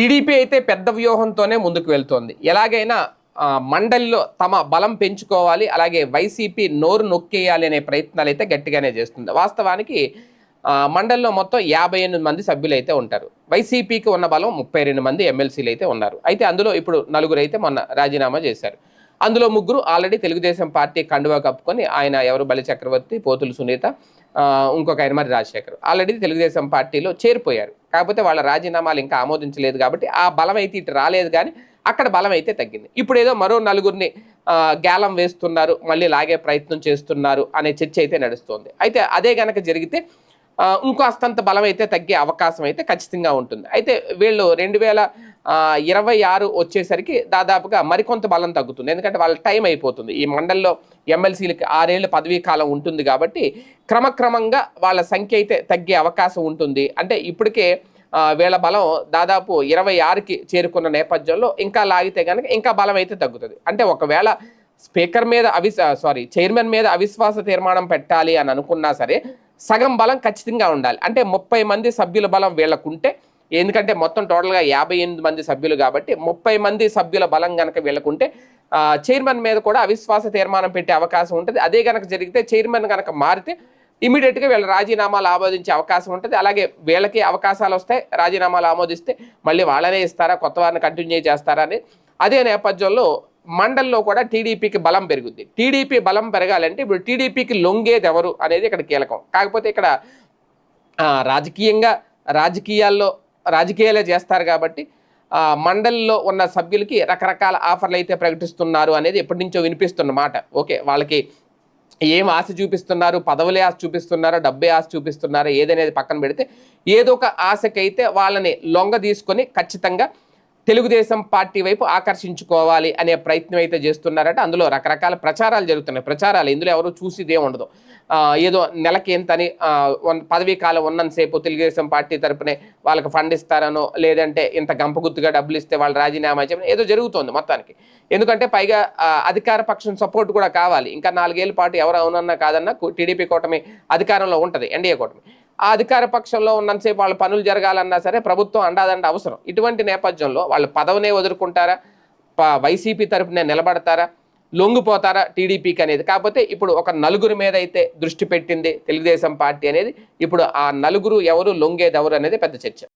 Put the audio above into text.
TDP అయితే పెద్ద వ్యూహంతోనే ముందుకు వెళ్తోంది. ఎలాగైనా మండలిలో తమ బలం పెంచుకోవాలి అలాగే వైసీపీ నోరు నొక్కేయాలి అనే ప్రయత్నాలు అయితే గట్టిగానే చేస్తుంది. వాస్తవానికి మండలిలో మొత్తం యాభై ఎనిమిది మంది సభ్యులు అయితే ఉంటారు. వైసీపీకి ఉన్న బలం ముప్పై రెండు మంది ఎమ్మెల్సీలు అయితే ఉన్నారు. అయితే అందులో ఇప్పుడు నలుగురు అయితే మొన్న రాజీనామా చేశారు. అందులో ముగ్గురు ఆల్రెడీ తెలుగుదేశం పార్టీ కండువా కప్పుకొని ఆయన ఎవరు? బలి చక్రవర్తి పోతులు సునీత ఇంకొక ఆయన మరి రాజశేఖర్. ఆల్రెడీ తెలుగుదేశం పార్టీలో చేరిపోయారు. కాకపోతే వాళ్ళ రాజీనామాలు ఇంకా ఆమోదించలేదు కాబట్టి ఆ బలం అయితే ఇటు రాలేదు కానీ అక్కడ బలం అయితే తగ్గింది. ఇప్పుడు ఏదో మరో నలుగురిని గ్యాలం వేస్తున్నారు మళ్ళీ లాగే ప్రయత్నం చేస్తున్నారు అనే చర్చ అయితే నడుస్తోంది. అయితే అదే గనక జరిగితే ఇంకో అస్తంత బలం అయితే తగ్గే అవకాశం అయితే ఖచ్చితంగా ఉంటుంది. అయితే వీళ్ళు రెండు వేల ఇరవై ఆరు వచ్చేసరికి దాదాపుగా మరికొంత బలం తగ్గుతుంది. ఎందుకంటే వాళ్ళ టైం అయిపోతుంది. ఈ మండలిలో ఎమ్మెల్సీలకి ఆరేళ్ళు పదవీ కాలం ఉంటుంది కాబట్టి క్రమక్రమంగా వాళ్ళ సంఖ్య అయితే తగ్గే అవకాశం ఉంటుంది. అంటే ఇప్పటికే వీళ్ళ బలం దాదాపు ఇరవై ఆరుకి చేరుకున్న నేపథ్యంలో ఇంకా లాగితే కనుక ఇంకా బలం అయితే తగ్గుతుంది. అంటే ఒకవేళ స్పీకర్ మీద అవి సారీ చైర్మన్ మీద అవిశ్వాస తీర్మానం పెట్టాలి అని అనుకున్నా సరే సగం బలం ఖచ్చితంగా ఉండాలి. అంటే ముప్పై మంది సభ్యుల బలం వీళ్ళకుంటే ఎందుకంటే మొత్తం టోటల్గా యాభై ఎనిమిది మంది సభ్యులు కాబట్టి ముప్పై మంది సభ్యుల బలం కనుక వీళ్ళకుంటే చైర్మన్ మీద కూడా అవిశ్వాస తీర్మానం పెట్టే అవకాశం ఉంటుంది. అదే కనుక జరిగితే చైర్మన్ కనుక మారితే ఇమీడియట్గా వీళ్ళ రాజీనామాలు ఆమోదించే అవకాశం ఉంటుంది. అలాగే వీళ్ళకి అవకాశాలు వస్తాయి. రాజీనామాలు ఆమోదిస్తే మళ్ళీ వాళ్ళనే ఇస్తారా కొత్త వారిని కంటిన్యూ చేస్తారా అని. అదే నేపథ్యంలో మండల్లో కూడా టీడీపీకి బలం పెరుగుద్ది. టీడీపీ బలం పెరగాలంటే ఇప్పుడు టీడీపీకి లొంగేది ఎవరు అనేది ఇక్కడ కీలకం. కాకపోతే ఇక్కడ రాజకీయంగా రాజకీయాల్లో రాజకీయాలే చేస్తారు కాబట్టి మండలిలో ఉన్న సభ్యులకి రకరకాల ఆఫర్లు అయితే ప్రకటిస్తున్నారు అనేది ఎప్పటి నుంచో వినిపిస్తున్న మాట. ఓకే వాళ్ళకి ఏం ఆశ చూపిస్తున్నారు పదవులే ఆశ చూపిస్తున్నారో డబ్బే ఆశ చూపిస్తున్నారో ఏదనేది పక్కన పెడితే ఏదో ఒక ఆశకైతే వాళ్ళని లొంగ తీసుకొని ఖచ్చితంగా తెలుగుదేశం పార్టీ వైపు ఆకర్షించుకోవాలి అనే ప్రయత్నం అయితే చేస్తున్నారంటే. అందులో రకరకాల ప్రచారాలు జరుగుతున్నాయి. ప్రచారాలు ఇందులో ఎవరు చూసిదే ఉండదు. ఏదో నెలకి ఎంతని వన్- పదవీ కాలం ఉన్నంతసేపు తెలుగుదేశం పార్టీ తరపునే వాళ్ళకి ఫండ్ ఇస్తారనో లేదంటే ఇంత గంపగుత్తుగా డబ్బులు ఇస్తే వాళ్ళు రాజీనామా చేయడం ఏదో జరుగుతోంది మొత్తానికి. ఎందుకంటే పైగా అధికార పక్షం సపోర్ట్ కూడా కావాలి. ఇంకా నాలుగేళ్ళ పాటు ఎవరు అవునన్నా కాదన్నా టీడీపీ కూటమి అధికారంలో ఉంటుంది ఎన్డీఏ కూటమి. ఆ అధికార పక్షంలో ఉన్నంతసేపు వాళ్ళ పనులు జరగాలన్నా సరే ప్రభుత్వం అండాదండ అవసరం. ఇటువంటి నేపథ్యంలో వాళ్ళు పదవినే వదులుకుంటారా? ప- వైసీపీ తరపునే నిలబడతారా? లొంగిపోతారా టీడీపీకి అనేది? కాకపోతే ఇప్పుడు ఒక నలుగురి మీద అయితే దృష్టి పెట్టింది తెలుగుదేశం పార్టీ అనేది. ఇప్పుడు ఆ నలుగురు ఎవరు లొంగేది ఎవరు అనేది పెద్ద చర్చ.